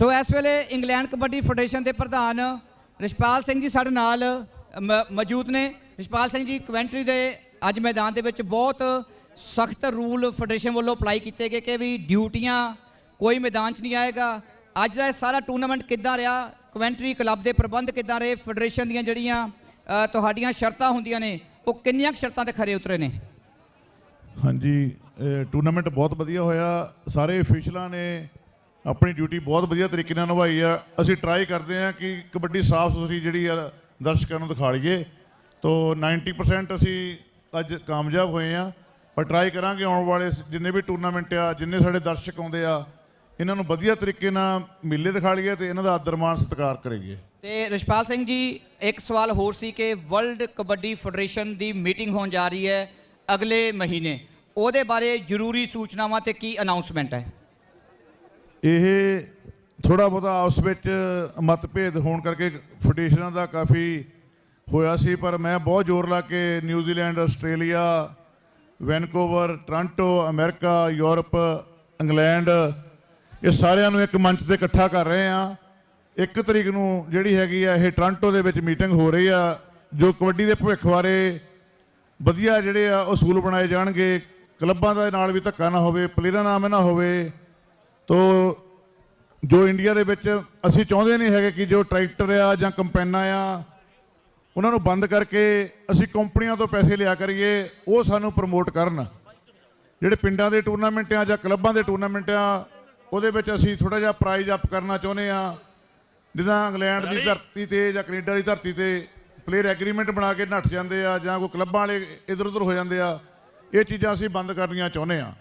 ਸੋ ਇਸ ਵੇਲੇ England kabaddi federation ਦੇ ਪ੍ਰਧਾਨ ਰਿਸ਼ਪਾਲ ਸਿੰਘ ਜੀ ਸਾਡੇ ਨਾਲ ਮ- ਮੌਜੂਦ ਨੇ। ਰਿਸ਼ਪਾਲ ਸਿੰਘ ਜੀ ਕਵੈਂਟਰੀ ਦੇ ਅੱਜ ਮੈਦਾਨ ਦੇ ਵਿੱਚ ਬਹੁਤ ਸਖਤ ਰੂਲ ਫੈਡਰੇਸ਼ਨ ਵੱਲੋਂ ਅਪਲਾਈ ਕੀਤੇ ਗਏ ਕਿ ਵੀ ਡਿਊਟੀਆਂ ਕੋਈ ਮੈਦਾਨ 'ਚ ਨਹੀਂ ਆਏਗਾ। ਅੱਜ ਦਾ ਇਹ ਸਾਰਾ ਟੂਰਨਾਮੈਂਟ ਕਿੱਦਾਂ ਰਿਹਾ? ਕਵੈਂਟਰੀ ਕਲੱਬ ਦੇ ਪ੍ਰਬੰਧ ਕਿੱਦਾਂ ਰਹੇ? ਫੈਡਰੇਸ਼ਨ ਦੀਆਂ ਜਿਹੜੀਆਂ ਤੁਹਾਡੀਆਂ ਸ਼ਰਤਾਂ ਹੁੰਦੀਆਂ ਨੇ, ਉਹ ਕਿੰਨੀਆਂ ਕੁ ਸ਼ਰਤਾਂ ਤੇ ਖਰੇ ਉਤਰੇ ਨੇ? ਹਾਂਜੀ ਟੂਰਨਾਮੈਂਟ ਬਹੁਤ ਵਧੀਆ ਹੋਇਆ। ਸਾਰੇ ਅਫੀਸ਼ਲਾਂ ਨੇ ਆਪਣੀ ਡਿਊਟੀ ਬਹੁਤ ਵਧੀਆ ਤਰੀਕੇ ਨਾਲ ਨਿਭਾਈ ਆ। ਅਸੀਂ ਟਰਾਈ ਕਰਦੇ ਆ ਕਿ ਕਬੱਡੀ ਸਾਫ਼ ਸੁਥਰੀ ਜਿਹੜੀ ਆ, ਦਰਸ਼ਕਾਂ ਨੂੰ ਦਿਖਾ ਲਈਏ। ਤੋ 90% ਅਸੀਂ ਅੱਜ ਕਾਮਯਾਬ ਹੋਏ ਆ ਪਰ ਟਰਾਈ ਕਰਾਂਗੇ ਆਉਣ ਵਾਲੇ ਸ- ਜਿੰਨੇ ਵੀ ਟੂਰਨਾਮੈਂਟ ਆ, ਜਿੰਨੇ ਸਾਡੇ ਦਰਸ਼ਕ ਆਉਂਦੇ ਆ, ਇਹਨਾਂ ਨੂੰ ਵਧੀਆ ਤਰੀਕੇ ਨਾਲ ਮੇਲੇ ਦਿਖਾ ਲਈਏ ਤੇ ਇਹਨਾਂ ਦਾ ਆਦਰ ਮਾਣ ਸਤਿਕਾਰ ਕਰੀਏ। ਤੇ ਰਿਸ਼ਪਾਲ ਸਿੰਘ ਜੀ, ਇੱਕ ਸਵਾਲ ਹੋਰ ਸੀ ਕਿ ਵਰਲਡ ਕਬੱਡੀ ਫੈਡਰੇਸ਼ਨ ਦੀ ਮੀਟਿੰਗ ਹੋਣ ਜਾ ਰਹੀ ਹੈ ਅਗਲੇ ਮਹੀਨੇ। ਉਹਦੇ ਬਾਰੇ ਜ਼ਰੂਰੀ ਸੂਚਨਾਵਾਂ ਤੇ ਕੀ ਅਨਾਉਂਸਮੈਂਟ ਹੈ? ਇਹ ਥੋੜਾ ਬਹੁਤਾ ਆਪਸ ਵਿੱਚ ਮਤਭੇਦ ਹੋਣ ਕਰਕੇ ਫੈਡਰੇਸ਼ਨਾਂ ਦਾ ਕਾਫੀ ਹੋਇਆ ਸੀ, ਪਰ ਮੈਂ ਬਹੁਤ ਜ਼ੋਰ ਲਾ ਕੇ New Zealand Australia, Vancouver, Toronto, America, Europe, England, ਇਹ ਸਾਰਿਆਂ ਨੂੰ ਇੱਕ ਮੰਚ ਤੇ ਇਕੱਠਾ ਕਰ ਰਹੇ ਆ ਇੱਕ ਤਰੀਕ ਨੂੰ ਜਿਹੜੀ ਹੈਗੀ ਆ, ਇਹ ਟੋਰਾਂਟੋ ਦੇ ਵਿੱਚ ਮੀਟਿੰਗ ਹੋ ਰਹੀ ਆ, ਜੋ ਕਬੱਡੀ ਦੇ ਭਵਿੱਖ ਬਾਰੇ ਵਧੀਆ ਜਿਹੜੇ ਆ ਉਸੂਲ ਬਣਾਏ ਜਾਣਗੇ। ਕਲੱਬਾਂ ਦੇ ਨਾਲ ਵੀ ਧੱਕਾ ਨਾ ਹੋਵੇ, ਪਲੇਅਰਾਂ ਨਾਲ ਨਾ ਹੋਵੇ ਤੋ ਜੋ ਇੰਡੀਆ ਦੇ ਵਿੱਚ ਅਸੀਂ ਚਾਹੁੰਦੇ ਨਹੀਂ ਹੈਗੇ ਕਿ ਜੋ ਟਰੈਕਟਰ ਆ ਜਾਂ ਕੰਪੈਨਾਂ ਆ ਉਹਨਾਂ ਨੂੰ ਬੰਦ ਕਰਕੇ ਅਸੀਂ ਕੰਪਨੀਆਂ ਤੋਂ ਪੈਸੇ ਲਿਆ ਕਰੀਏ ਉਹ ਸਾਨੂੰ ਪ੍ਰਮੋਟ ਕਰਨ। ਜਿਹੜੇ ਪਿੰਡਾਂ ਦੇ ਟੂਰਨਾਮੈਂਟ ਆ ਜਾਂ ਕਲੱਬਾਂ ਦੇ ਟੂਰਨਾਮੈਂਟ ਆ ਉਹਦੇ ਵਿੱਚ ਅਸੀਂ ਥੋੜਾ ਜਿਹਾ ਪ੍ਰਾਈਜ਼ ਅਪ ਕਰਨਾ ਚਾਹੁੰਦੇ ਆ। ਜਿੱਦਾਂ ਇੰਗਲੈਂਡ ਦੀ ਧਰਤੀ ਤੇ ਜਾਂ ਕੈਨੇਡਾ ਦੀ ਧਰਤੀ ਤੇ ਪਲੇਅਰ ਐਗਰੀਮੈਂਟ ਬਣਾ ਕੇ ਨੱਠ ਜਾਂਦੇ ਆ ਜਾਂ ਕੋਈ ਕਲੱਬਾਂ ਵਾਲੇ ਇਧਰ ਉਧਰ ਹੋ ਜਾਂਦੇ ਆ ਇਹ ਚੀਜ਼ਾਂ ਅਸੀਂ ਬੰਦ ਕਰਨੀਆਂ ਚਾਹੁੰਦੇ ਆ।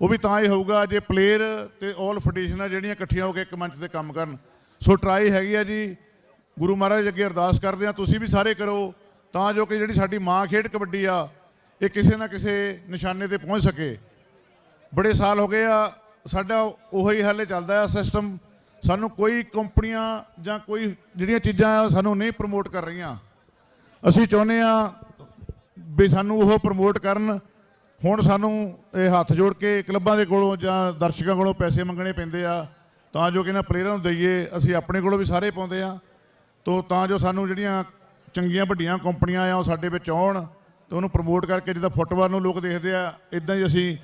ਉਹ ਵੀ ਤਾਂ ਹੀ ਹੋਊਗਾ ਜੇ ਪਲੇਅਰ ਤੇ ਆਲ ਫੈਡਰੇਸ਼ਨਾਂ ਜਿਹੜੀਆਂ ਇਕੱਠੀਆਂ ਹੋ ਕੇ ਇੱਕ ਮੰਚ ਤੇ ਕੰਮ ਕਰਨ। ਸੋ ਟਰਾਈ ਹੈਗੀ ਆ ਜੀ। ਗੁਰੂ ਮਹਾਰਾਜ ਅੱਗੇ ਅਰਦਾਸ ਕਰਦੇ ਆ, ਤੁਸੀਂ ਵੀ ਸਾਰੇ ਕਰੋ, ਤਾਂ ਜੋ ਕਿ ਜਿਹੜੀ ਸਾਡੀ ਮਾਂ ਖੇਡ ਕਬੱਡੀ ਆ, ਇਹ ਕਿਸੇ ਨਾ ਕਿਸੇ ਨਿਸ਼ਾਨੇ ਤੇ ਪਹੁੰਚ ਸਕੇ। ਬੜੇ ਸਾਲ ਹੋ ਗਏ ਆ, ਸਾਡਾ ਉਹੀ ਹਾਲੇ ਚੱਲਦਾ ਆ ਸਿਸਟਮ ਸਾਨੂੰ ਕੋਈ ਕੰਪਨੀਆਂ ਜਾਂ ਕੋਈ ਜਿਹੜੀਆਂ ਚੀਜ਼ਾਂ ਆ ਸਾਨੂੰ ਨਹੀਂ ਪ੍ਰਮੋਟ ਕਰ ਰਹੀਆਂ। ਅਸੀਂ ਚਾਹੁੰਦੇ ਆ ਵੀ ਸਾਨੂੰ ਉਹ ਪ੍ਰਮੋਟ ਕਰਨ ਹੁਣ ਸਾਨੂੰ ਇਹ ਹੱਥ ਜੋੜ ਕੇ ਕਲੱਬਾਂ ਦੇ ਕੋਲੋਂ ਜਾਂ ਦਰਸ਼ਕਾਂ ਕੋਲੋਂ ਪੈਸੇ ਮੰਗਣੇ ਪੈਂਦੇ ਆ, ਤਾਂ ਜੋ ਕਿ ਇਹਨਾਂ ਪਲੇਅਰਾਂ ਨੂੰ ਦਈਏ, ਅਸੀਂ ਆਪਣੇ ਕੋਲੋਂ ਵੀ ਸਾਰੇ ਪਾਉਂਦੇ ਆ। ਤੋ ਤਾਂ ਜੋ ਸਾਨੂੰ ਜਿਹੜੀਆਂ ਚੰਗੀਆਂ ਵੱਡੀਆਂ ਕੰਪਨੀਆਂ ਆ, ਉਹ ਸਾਡੇ ਵਿੱਚ ਆਉਣ, ਤੇ ਉਹਨੂੰ ਪ੍ਰਮੋਟ ਕਰਕੇ ਜਿੱਦਾਂ ਫੁੱਟਬਾਲ ਨੂੰ ਲੋਕ ਦੇਖਦੇ ਆ ਇਦਾਂ ਹੀ ਅਸੀਂ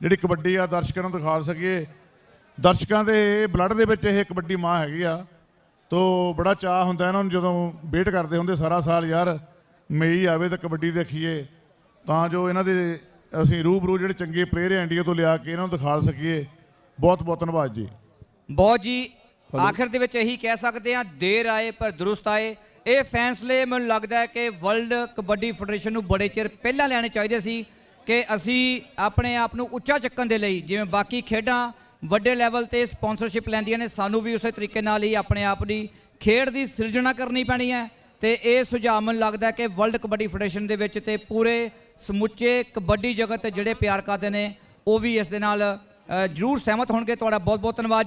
ਜਿਹੜੀ ਕਬੱਡੀ ਆ ਦਰਸ਼ਕਾਂ ਨੂੰ ਦਿਖਾ ਸਕੀਏ। ਦਰਸ਼ਕਾਂ ਦੇ ਬਲੱਡ ਦੇ ਵਿੱਚ ਇਹ ਕਬੱਡੀ ਮਾਂ ਹੈਗੀ ਆ। ਤੋ ਬੜਾ ਚਾਹ ਹੁੰਦਾ ਇਹਨਾਂ ਨੂੰ ਜਦੋਂ ਵੇਟ ਕਰਦੇ ਹੁੰਦੇ ਸਾਰਾ ਸਾਲ ਯਾਰ, ਮਈ ਆਵੇ ਤਾਂ ਕਬੱਡੀ ਦੇਖੀਏ। ਤਾਂ ਜੋ ਇਹਨਾਂ ਦੇ ਅਸੀਂ ਰੂਬਰੂ ਜਿਹੜੇ ਚੰਗੇ ਪਲੇਅਰ ਆ ਇੰਡੀਆ ਤੋਂ ਲਿਆ ਕੇ ਇਹਨਾਂ ਨੂੰ ਦਿਖਾ ਸਕੀਏ। ਬਹੁਤ ਬਹੁਤ ਧੰਨਵਾਦ ਜੀ। ਬਹੁਤ ਜੀ ਆਖਿਰ ਦੇ ਵਿੱਚ ਇਹੀ ਕਹਿ ਸਕਦੇ ਆ ਦੇਰ ਆਏ ਪਰ ਦਰੁਸਤ ਆਏ। ਇਹ ਫੈਸਲੇ ਮੈਨੂੰ ਲੱਗਦਾ ਹੈ ਕਿ ਵਰਲਡ ਕਬੱਡੀ ਫੈਡਰੇਸ਼ਨ ਨੂੰ ਬੜੇ ਚਿਰ ਪਹਿਲਾਂ ਲੈਣੇ ਚਾਹੀਦੇ ਸੀ ਕਿ ਅਸੀਂ ਆਪਣੇ ਆਪ ਨੂੰ ਉੱਚਾ ਚੱਕਣ ਦੇ ਲਈ ਜਿਵੇਂ ਬਾਕੀ ਖੇਡਾਂ ਵੱਡੇ ਲੈਵਲ ਤੇ ਸਪਾਂਸਰਸ਼ਿਪ ਲੈਂਦੀਆਂ ਨੇ ਸਾਨੂੰ ਵੀ ਉਸੇ ਤਰੀਕੇ ਨਾਲ ਹੀ ਆਪਣੇ ਆਪ ਦੀ ਖੇਡ ਦੀ ਸਿਰਜਣਾ ਕਰਨੀ ਪੈਣੀ ਹੈ ਤੇ ਇਹ ਸੁਝਾਅ ਮੈਨੂੰ ਲੱਗਦਾ ਹੈ ਕਿ ਵਰਲਡ ਕਬੱਡੀ ਫੈਡਰੇਸ਼ਨ ਦੇ ਵਿੱਚ ਤੇ ਪੂਰੇ ਸਮੁੱਚੇ ਕਬੱਡੀ ਜਗਤ ਜਿਹੜੇ ਪਿਆਰ ਕਰਦੇ ਨੇ, ਉਹ ਵੀ ਇਸ ਦੇ ਨਾਲ ਜ਼ਰੂਰ ਸਹਿਮਤ ਹੋਣਗੇ। ਤੁਹਾਡਾ ਬਹੁਤ ਬਹੁਤ ਧੰਨਵਾਦ ਜੀ।